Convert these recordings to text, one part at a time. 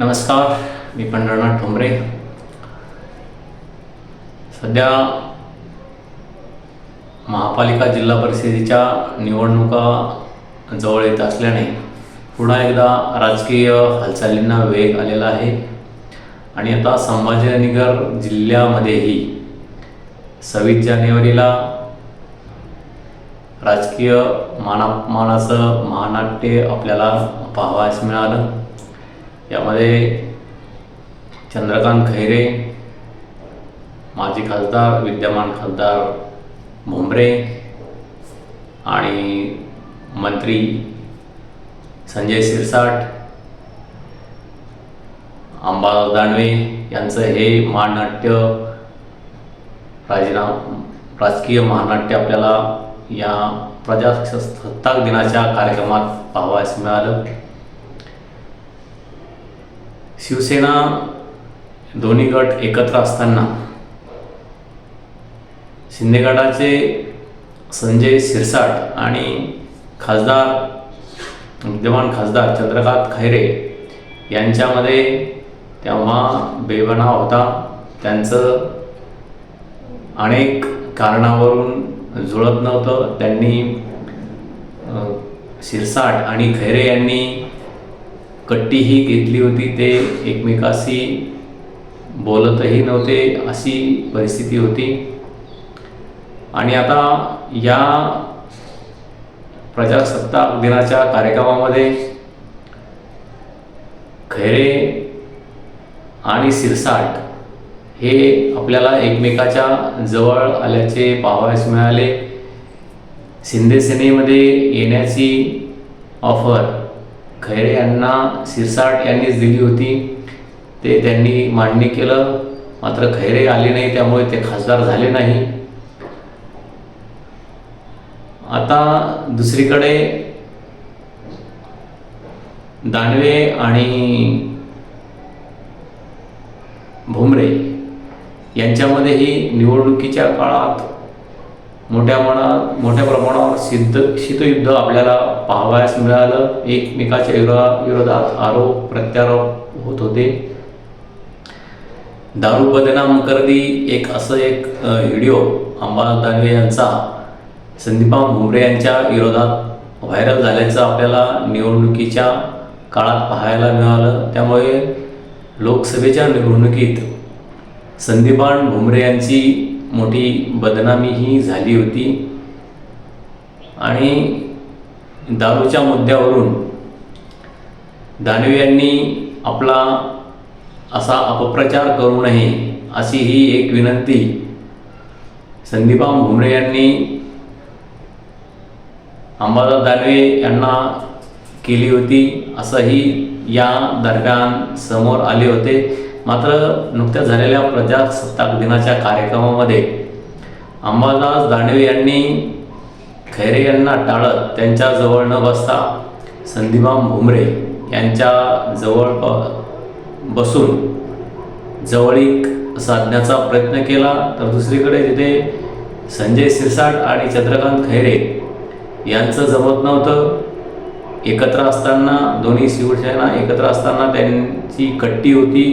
नमस्कार मी पंढरनाथ ठोंबरे. सध्या महापालिका जिल्हा परिषदेच्या निवडणुका जवळ येत असल्याने पुन्हा एकदा राजकीय हालचालींना वेग आलेला आहे. आणि आता संभाजीनगर जिल्ह्यामध्येही सव्वीस जानेवारीला राजकीय मानापमानाचं महानाट्य आपल्याला पाहावयास मिळालं. यामध्ये चंद्रकांत खैरे माजी खासदार विद्यमान खासदार भुमरे आणि मंत्री संजय शिरसाट अंबादास दानवे यांचं हे महानाट्य राजीनाम राजकीय महानाट्य आपल्याला या प्रजासत्ताक दिनाच्या कार्यक्रमात पाहावयास मिळालं. शिवसेना दोन्ही गट एकत्र असताना शिंदे गटाचे संजय शिरसाट आणि खासदार विद्यमान खासदार चंद्रकांत खैरे यांच्यामध्ये तेव्हा बेबना होता. त्यांचं अनेक कारणावरून जुळत नव्हतं. त्यांनी शिरसाट आणि खैरे यांनी कट्टीही घेतली होती ते एकमेकाशी बोलतही नव्हते अशी परिस्थिती होती. आणि आता या प्रजासत्ताक दिनाच्या कार्यक्रमामध्ये खैरे आणि सिरसाट हे आपल्याला एकमेकाच्या जवळ आल्याचे पाहावयास मिळाले. शिंदे सेनेमध्ये येण्याची ऑफर खैरे यांना सिरसाट यांनीच दिली होती. ते त्यांनी मांडणी केलं. मात्र खैरे आले नाही त्यामुळे ते खासदार झाले नाही. आता दुसरीकडे दानवे आणि भुमरे यांच्यामध्येही निवडणुकीच्या काळात मोठ्या मनात मोठ्या प्रमाणावर सिद्ध शीतयुद्ध आपल्याला पाहावयास मिळालं. एकमेकाच्या विरोधा विरोधात आरोप प्रत्यारोप होत होते. दारू बदनाम करदी एक असं एक व्हिडिओ अंबादास दानवे यांचा संदीपा भुमरे यांच्या विरोधात व्हायरल झाल्याचं आपल्याला निवडणुकीच्या काळात पाहायला मिळालं. त्यामुळे लोकसभेच्या निवडणुकीत संदीपान भुमरे यांची मोठी बदनामीही झाली होती. आणि दारूच्या मुद्द्यावरून दानवे यांनी आपला असा अपप्रचार करू नये अशी ही एक विनंती संदीपा भुमरे यांनी अंबादास दानवे यांना केली होती. असंही या दरम्यान समोर आले होते. मात्र नुकत्याच झालेल्या प्रजासत्ताक दिनाच्या कार्यक्रमामध्ये अंबादास दानवे यांनी खैरे यांना टाळत त्यांच्या जवळ न बसता संदीपान भुमरे यांच्या जवळ बसून जवळीक साधण्याचा प्रयत्न केला. तर दुसरीकडे तिथे संजय सिरसाट आणि चंद्रकांत खैरे यांचं जमत नव्हतं. एकत्र असताना दोन्ही शिवसेना एकत्र असताना त्यांची कट्टी होती.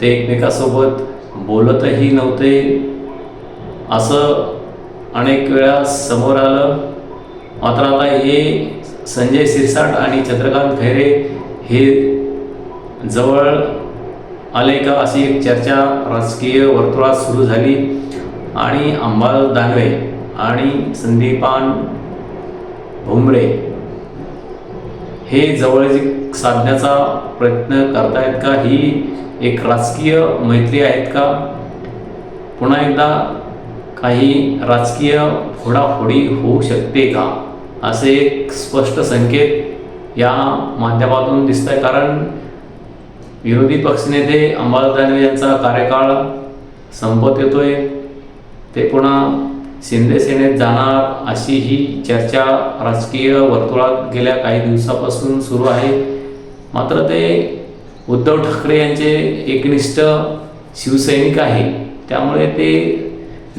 ते एकमेकासोबत बोलतही नव्हते. असं अनेक वेळा समोर आलं. मात्र आता हे संजय सिरसाट आणि चंद्रकांत खैरे हे जवळ आले का अशी एक चर्चा राजकीय वर्तुळात सुरू झाली. आणि अंबाल दानवे आणि संदीपान भुमरे हे जवळीक साधण्याचा प्रयत्न करतायत का? ही एक राजकीय मैत्री आहेत का? पुन्हा एकदा काही राजकीय फोडाफोडी होऊ शकते का? असे एक स्पष्ट संकेत या माध्यमातून दिसत आहे कारण विरोधी पक्षनेते अंबादास दानवे यांचा कार्यकाळ संपत येतोय. ते पुन्हा शिंदे सेनेत जाणार अशी ही चर्चा राजकीय वर्तुळात गेल्या काही दिवसापासून सुरू आहे. मात्र ते उद्धव ठाकरे यांचे एकनिष्ठ शिवसैनिक आहे. त्यामुळे ते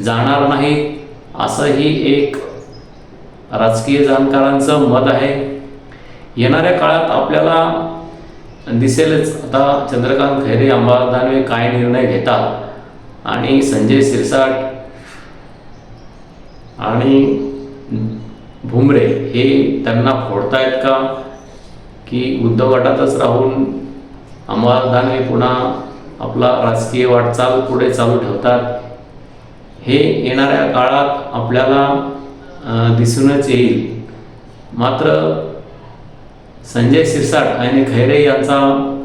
जाणार नाही असंही एक राजकीय जाणकारांचं मत आहे. येणाऱ्या काळात आपल्याला दिसेलच. आता चंद्रकांत खैरे अंबादानवे काय निर्णय घेतात? आणि संजय सिरसाट आणि भुमरे हे त्यांना फोडतायत का? की उद्धव गटातच राहून अंबादास पुन्हा आपला राजकीय वाटचाल पुढे चालू ठेवतात? हे येणाऱ्या काळात आपल्याला दिसूनच येईल. मात्र संजय सिरसाट आणि खैरे यांचा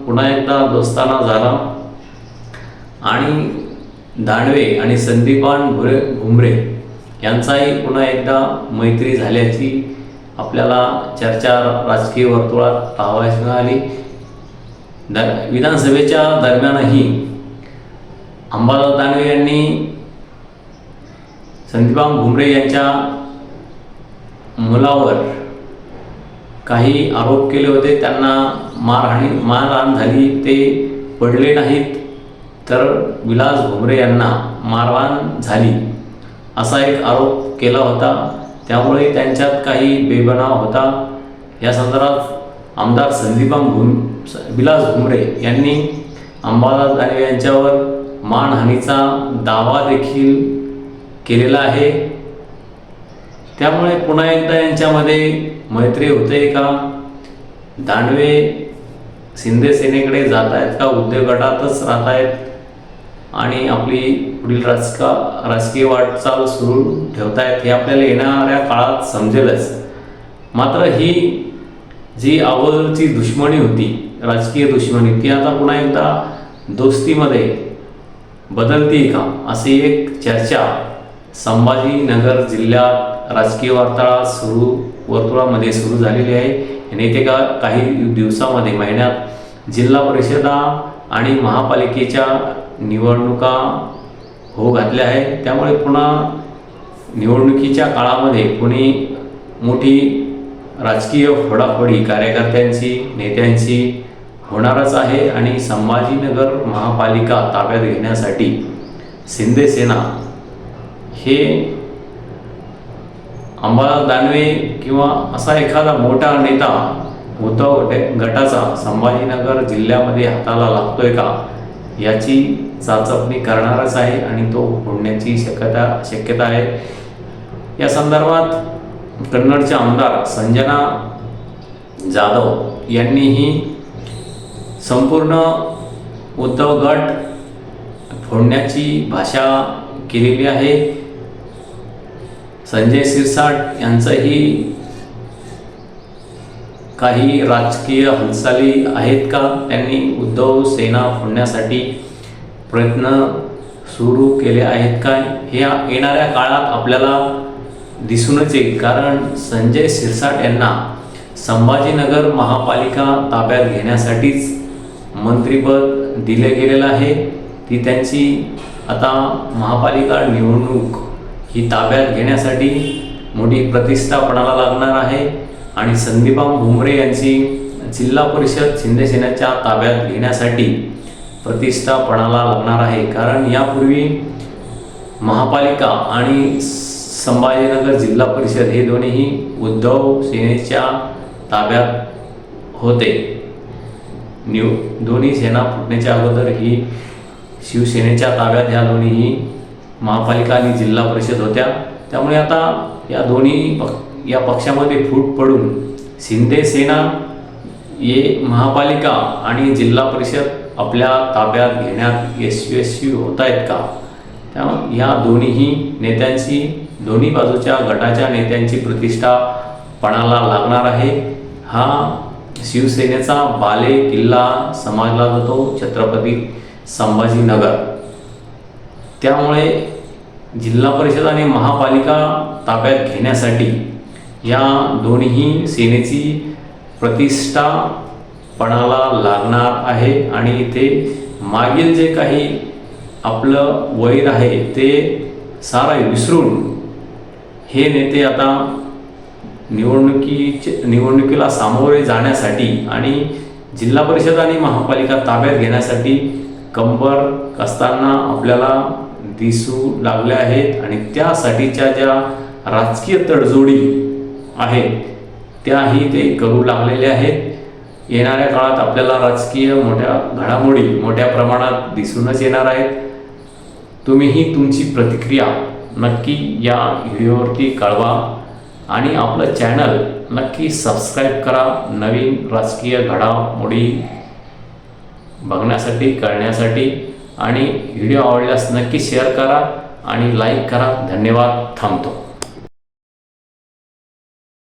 पुन्हा एकदा दोस्ताना झाला. आणि दानवे आणि संदीपान भुरे भुमरे यांचाही पुन्हा एकदा मैत्री झाल्याची आपल्याला चर्चा राजकीय वर्तुळात पाहावयास मिळाली. द विधानसभेच्या दरम्यानही अंबादास दानवे यांनी संदीपान भुमरे यांच्या मुलावर काही आरोप केले होते. त्यांना मारहाणी मारहाण झाली ते पडले नाहीत. तर विलास भुमरे यांना मारहाण झाली. असा एक आरोप केला होता. त्यामुळे त्यांच्यात काही बेबनाव होता. या संदर्भात आमदार संदीपान भुम विलास भुमरे यांनी अंबादास दानवे यांच्यावर मानहानीचा दावा देखील केलेला आहे. त्यामुळे पुन्हा एकदा यांच्यामध्ये मैत्री होते का? दानवे शिंदे सेनेकडे जात आहेत का? उद्योग गटातच राहत आहेत आणि आपली पुढील राजका राजकीय वाटचाल सुरू ठेवतायत हे आपल्याला येणाऱ्या काळात समजेलच. मात्र ही जी अगोदरची दुश्मनी होती राजकीय दुश्मनी ती आता पुन्हा एकदा दोस्तीमध्ये बदलती का? अशी एक चर्चा संभाजीनगर जिल्ह्यात राजकीय वार्ताळा सुरू वर्तुळामध्ये सुरू झालेली आहे. आणि येथे का काही दिवसामध्ये महिन्यात जिल्हा परिषदा आणि महापालिकेच्या निवडणुका हो घातल्या आहेत. त्यामुळे पुन्हा निवडणुकीच्या काळामध्ये कोणी मोठी राजकीय फोडाफोडी कार्यकर्त्यांची नेत्यांची होणारच आहे आणि संभाजीनगर महापालिका ताब्यात घेण्यासाठी शिंदे सेना हे अंबादास दानवे किंवा असा एखादा मोठा नेता उद्धव गट- गटाचा संभाजीनगर जिल्ह्यामध्ये हाताला लागतोय का? याची चाचपणी करणारच आहे आणि तो होण्याची शक्यता शक्यता आहे. या संदर्भात कन्नडचे आमदार संजना जाधव यांनीही संपूर्ण उद्धव गट फोडण्याची भाषा केलेली आहे. संजय सिरसाट यांचंही काही राजकीय हालचाली आहेत का? त्यांनी उद्धव सेना फोडण्यासाठी प्रयत्न सुरू केले आहेत काय हे येणाऱ्या काळात आपल्याला दिसूनच येईल. कारण संजय सिरसाट यांना संभाजीनगर महापालिका ताब्यात घेण्यासाठीच मंत्रिपद दिले गेलेलं आहे. ती त्यांची आता महापालिका निवडणूक ही ताब्यात घेण्यासाठी मोठी प्रतिष्ठा पणाला लागणार आहे. आणि संदीपा भुमरे यांची जिल्हा परिषद शिंदेसेनेच्या ताब्यात घेण्यासाठी प्रतिष्ठा पणाला लागणार आहे. कारण यापूर्वी महापालिका आणि संभाजीनगर जिल्हा परिषद हे दोन्हीही उद्धव सेनेच्या ताब्यात होते. न्यू दोन्ही सेना फुटण्याच्या अगोदर ही शिवसेनेच्या ताब्यात ह्या दोन्हीही महापालिका आणि जिल्हा परिषद होत्या. त्यामुळे आता या दोन्ही या पक्षामध्ये फूट पडून शिंदे सेना ये महापालिका आणि जिल्हा परिषद आपल्या ताब्यात घेण्यात यशस्वी होत आहेत का? त्यामुळे या दोन्हीही नेत्यांची दोन्ही बाजूच्या गटाच्या नेत्यांची प्रतिष्ठा पणाला लागणार आहे. हा शिवसेनेचा बाले किल्ला समाजला जातो छत्रपती संभाजीनगर. त्यामुळे जिल्हा परिषद आणि महापालिका ताब्यात घेण्यासाठी या दोन्ही सेनेची प्रतिष्ठा पणाला लागणार आहे आणि ते मागील जे काही आपलं वैर आहे ते सारा विसरून हे नेते आता निवडणुकीचे निवडणुकीला सामोरे जाण्यासाठी आणि जिल्हा परिषद आणि महापालिका ताब्यात घेण्यासाठी कंबर कसताना आपल्याला दिसू लागल्या आहेत आणि त्यासाठीच्या ज्या राजकीय तडजोडी आहेत. त्याही ते करू लागलेले आहेत. येणाऱ्या काळात आपल्याला राजकीय मोठ्या घडामोडी मोठ्या प्रमाणात दिसूनच येणार आहेत. तुम्हीही तुमची प्रतिक्रिया नक्की या व्हिडिओवरती कळवा आणि आपलं चॅनल नक्की सबस्क्राईब करा. नवीन राजकीय घडामोडी बघण्यासाठी कळण्यासाठी आणि व्हिडिओ आवडल्यास नक्की शेअर करा आणि लाईक करा. धन्यवाद. थांबतो.